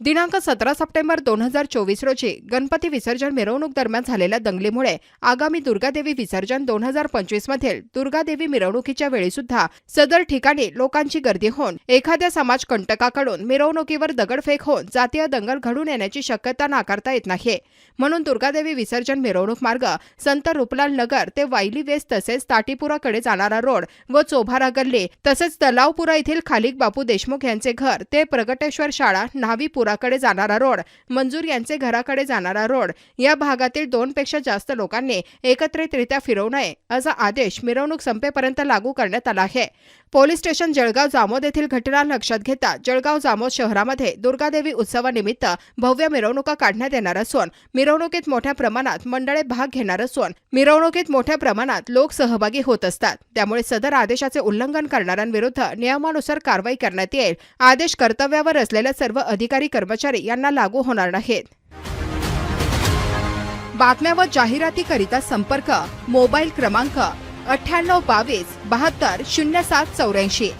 दिनांक सतरा सप्टेंबर दोन हजार चोवीस रोजी गणपती विसर्जन मिरवणूक दरम्यान झालेल्या दंगलीमुळे आगामी दुर्गादेवी विसर्जन दोन हजार पंचवीस मधील दुर्गादेवी मिरवणुकीच्या वेळी सुद्धा सदर ठिकाणी लोकांची गर्दी होऊन एखाद्या समाज कंटकाकडून मिरवणुकीवर दगडफेक होऊन जातीय दंगल घडून येण्याची शक्यता नाकारता येत नाही. म्हणून दुर्गादेवी विसर्जन मिरवणूक मार्ग संत रुपलाल नगर ते वायली वेस्ट तसेच ताटीपुराकडे जाणारा रोड व चोभारा गल्ली तसेच तलावपुरा येथील खालिक बापू देशमुख यांचे घर ते प्रगटेश्वर शाळा रोडाकडे जाणारा रोड मंजूर यांचे घराकडे जाणारा रोड. या भागातील दोनपेक्षा जास्त लोकांनी एकत्रितरित्या फिरवू नये असा आदेश मिरवणूक संपेपर्यंत लागू करण्यात आला आहे. पोलीस स्टेशन जळगाव जामोद येथील घटना लक्षात घेता जळगाव जामोद शहरामध्ये दुर्गादेवी उत्सवानिमित्त भव्य मिरवणुका काढण्यात येणार असून मिरवणुकीत मोठ्या प्रमाणात मंडळे भाग घेणार असून मिरवणुकीत मोठ्या प्रमाणात लोक सहभागी होत असतात. त्यामुळे सदर आदेशाचे उल्लंघन करणाऱ्यांविरुद्ध नियमानुसार कारवाई करण्यात येईल. आदेश कर्तव्यावर असलेल्या सर्व अधिकारी कर्मचारी यांना लागू होणार नाहीत. बातम्या व जाहिरातीकरिता संपर्क मोबाईल क्रमांक अठ्ठ्याण्णव बावीस बहात्तर शून्य सात चौऱ्याऐंशी.